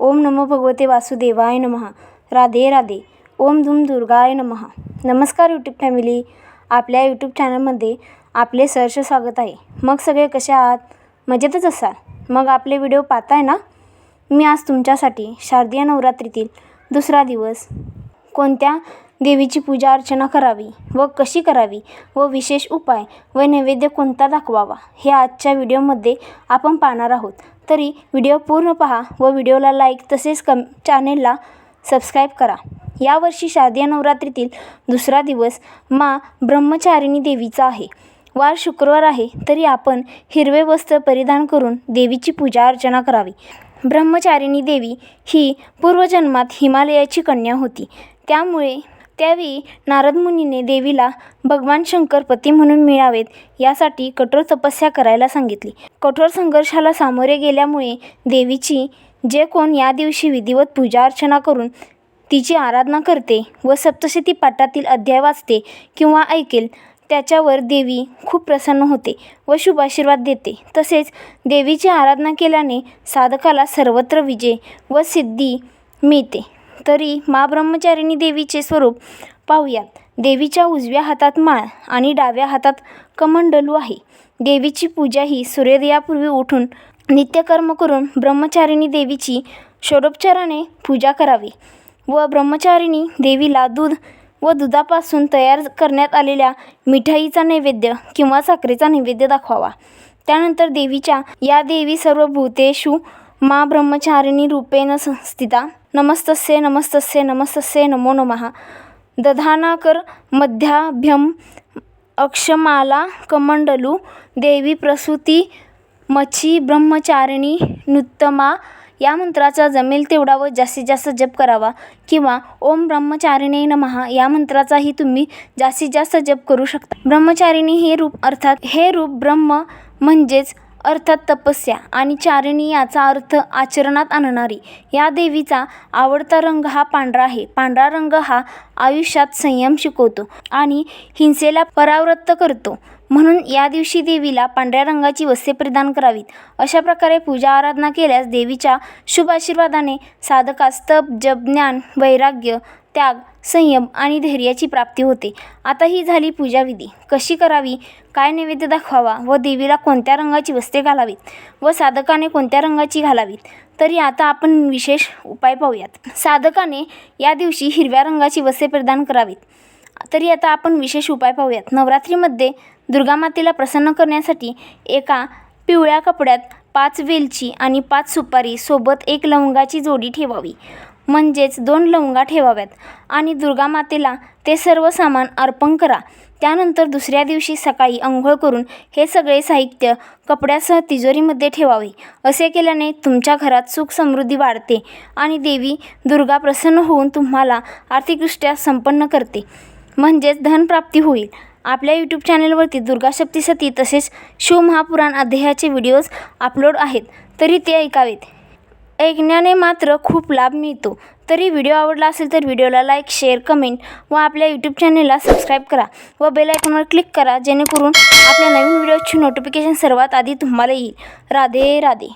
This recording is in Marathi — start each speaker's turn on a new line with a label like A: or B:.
A: ओम नमो भगवते वासुदेवाय नमः. राधे राधे. ओम धूम दुर्गाय नमः. नमस्कार यूट्यूब फॅमिली आपल्या यूट्यूब चॅनलमध्ये आपले सहर्ष स्वागत आहे. मग सगळे कसे आहात? मजेतच असाल? मग आपले व्हिडिओ पाहताय ना? मी आज तुमच्यासाठी शारदीय नवरात्रीतील दुसरा दिवस कोणत्या देवीची पूजा अर्चना करावी व कशी करावी व विशेष उपाय व नैवेद्य कोणता दाखवावा हे आजच्या व्हिडिओमध्ये आपण पाहणार आहोत. तरी व्हिडिओ पूर्ण पहा व व्हिडिओला लाईक तसेच कम चॅनेलला सबस्क्राईब करा. यावर्षी शारदीय नवरात्रीतील दुसरा दिवस मा ब्रह्मचारिणी देवीचा आहे. वार शुक्रवार आहे तरी आपण हिरवे वस्त्र परिधान करून देवीची पूजा अर्चना करावी. ब्रह्मचारिणी देवी ही पूर्वजन्मात हिमालयाची कन्या होती. त्यामुळे त्यावेळी नारद मुनीने देवीला भगवान शंकर पती म्हणून मिळावेत यासाठी कठोर तपस्या करायला सांगितली. कठोर संघर्षाला सामोरे गेल्यामुळे देवीची जे कोण या दिवशी विधिवत पूजा अर्चना करून तिची आराधना करते व सप्तशती पाठातील अध्याय वाचते किंवा ऐकेल त्याच्यावर देवी खूप प्रसन्न होते व शुभ आशीर्वाद देते. तसेच देवीची आराधना केल्याने साधकाला सर्वत्र विजय व सिद्धी मिळते. तरी मा ब्रह्मचारिणी देवीचे स्वरूप पाहूयात देवीच्या उजव्या हातात माळ आणि डाव्या हातात कमंडलू आहे. देवीची पूजा ही सूर्योदयापूर्वी उठून नित्यकर्म करून ब्रह्मचारिणी देवीची षोडोपचाराने पूजा करावी व ब्रह्मचारिणी देवीला दूध व दुधापासून तयार करण्यात आलेल्या मिठाईचा नैवेद्य किंवा साखरेचा नैवेद्य दाखवावा. त्यानंतर देवीच्या या देवी सर्व भूतेषु मा ब्रह्मचारिणी रूपेण संस्थिता नमस्तस्य नमस्तस्य नमस्तस्य नमो नमः। दधानाकर मध्याभ्यम अक्षमाला कमंडलू देवी प्रसूती मच्छी ब्रह्मचारिणी नृत्तमा। या मंत्राचा जमेल तेवढा व जास्तीत जास्त जप करावा किंवा ओम ब्रह्मचारिणी नमः या मंत्राचाही तुम्ही जास्तीत जास्त जप करू शकता। ब्रह्मचारिणी हे रूप अर्थात हे रूप ब्रह्म म्हणजेच अर्थात तपस्या आणि चारिणी याचा अर्थ आचरणात आणणारी. या देवीचा आवडता रंग हा पांढरा आहे. पांढरा रंग हा आयुष्यात संयम शिकवतो आणि हिंसेला परावृत्त करतो. म्हणून या दिवशी देवीला पांढऱ्या रंगाची वस्त्रे प्रदान करावीत. अशा प्रकारे पूजा आराधना केल्यास देवीच्या शुभ आशीर्वादाने साधकास तप जप ज्ञान वैराग्य त्याग संयम आणि धैर्याची प्राप्ती होते. आता ही झाली पूजाविधी कशी करावी? काय नैवेद्य दाखवावा? व देवीला कोणत्या रंगाची वस्त्रे घालावीत? व साधकाने कोणत्या रंगाची घालावीत? तरी आता आपण विशेष उपाय पाहूयात. साधकाने या दिवशी हिरव्या रंगाची वस्त्रे प्रदान करावीत. तरी आता आपण विशेष उपाय पाहूयात. नवरात्रीमध्ये दुर्गामातेला प्रसन्न करण्यासाठी एका पिवळ्या कपड्यात पाच वेलची आणि पाच सुपारी सोबत एक लवंगाची जोडी ठेवावी. म्हणजेच दोन लवंगा ठेवाव्यात आणि दुर्गामातेला ते सर्व सामान अर्पण करा. त्यानंतर दुसऱ्या दिवशी सकाळी अंघोळ करून हे सगळे साहित्य कपड्यासह तिजोरीमध्ये ठेवावे. असे केल्याने तुमच्या घरात सुख समृद्धी वाढते आणि देवी दुर्गा प्रसन्न होऊन तुम्हाला आर्थिकदृष्ट्या संपन्न करते. म्हणजेच धनप्राप्ती होईल. आपल्या यूट्यूब चॅनलवरती दुर्गा सप्तशती तसेच शिवमहापुराण अध्यायाचे व्हिडिओज अपलोड आहेत. तरी ते ऐकावेत. ऐकण्याने मात्र खूप लाभ मिळतो. तरी व्हिडिओ आवडला असेल तर व्हिडिओला लाईक शेअर कमेंट व आपल्या यूट्यूब चॅनलला सबस्क्राईब करा व बेल आयकॉनवर क्लिक करा जेणेकरून आपल्या नवीन व्हिडिओची नोटिफिकेशन सर्वात आधी तुम्हाला येईल. राधे राधे.